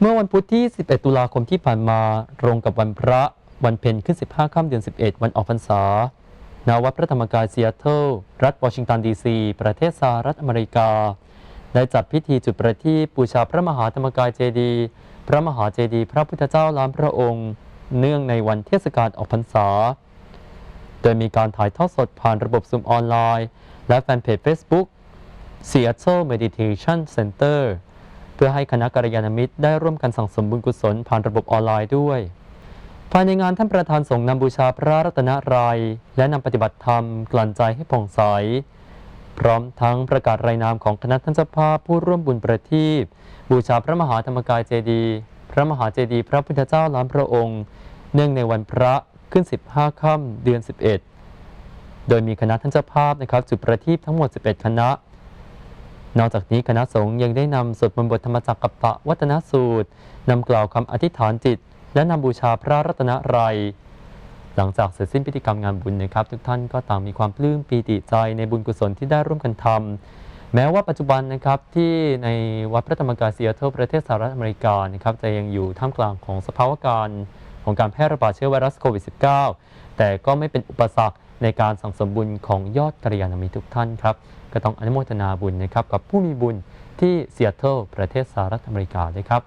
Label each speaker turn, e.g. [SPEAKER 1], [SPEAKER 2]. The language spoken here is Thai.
[SPEAKER 1] เมื่อวันพุธที่ 11 ตุลาคมที่ผ่านมาตรงกับวันพระ วันเพ็ญขึ้น 15 ค่ำเดือน 11 วันออกพรรษา ณ วัดพระธรรมกายซีแอตเทิล รัฐวอชิงตันดีซี ประเทศสหรัฐอเมริกา ได้จัดพิธีจุดประทีปบูชาพระมหาธรรมกายเจดีย์พระมหาเจดีย์พระพุทธเจ้าล้านพระองค์ เนื่องในวันเทศกาลออกพรรษา โดยมีการถ่ายทอดสดผ่านระบบซูมออนไลน์ และแฟนเพจ Facebook Seattle Meditation Center เพื่อให้คณะกัลยาณมิตรได้ร่วมกันสั่งสมบุญกุศลผ่านระบบออนไลน์ด้วย ภายในงานท่านประธานสงฆ์นำบูชาพระรัตนตรัยและนำปฏิบัติธรรมกลั่นใจให้ผ่องใส พร้อมทั้งประกาศรายนามของคณะท่านเจ้าภาพผู้ร่วมบุญประทีปบูชาพระมหาธรรมกายเจดีย์พระมหาเจดีย์พระพุทธเจ้าล้านพระองค์ เนื่องในวันพระขึ้น 15 ค่ำเดือน 11 โดยมีคณะท่านเจ้าภาพนะครับจุดประทีปทั้งหมด 11 คณะ นอกจากนี้คณะสงฆ์ยังได้นำสวดมนต์บทธรรมจักรกับปะวัตนสูตรนำกล่าวคำอธิษฐานจิต และนำบูชาพระรัตนตรัยหลังจากเสร็จสิ้นพิธีกรรมงานบุญนะครับ ทุกท่านก็ต่างมีความปลื้มปีติใจในบุญกุศลที่ได้ร่วมกันทำแม้ว่าปัจจุบันนะครับที่ในวัดพระธรรมกายเซีแอตเทิลประเทศสหรัฐอเมริกานะครับจะยังอยู่ท่ามกลางของสภาวะการของการแพร่ระบาดเชื้อไวรัสโควิด -19 แต่ก็ไม่เป็นอุปสรรค ในการสั่งสมบุญของยอดกริยาณมิตรทุกท่านครับ ก็ต้องอนุโมทนาบุญนะครับกับผู้มีบุญที่เซีแอตเทิลประเทศสหรัฐอเมริกาด้วยครับ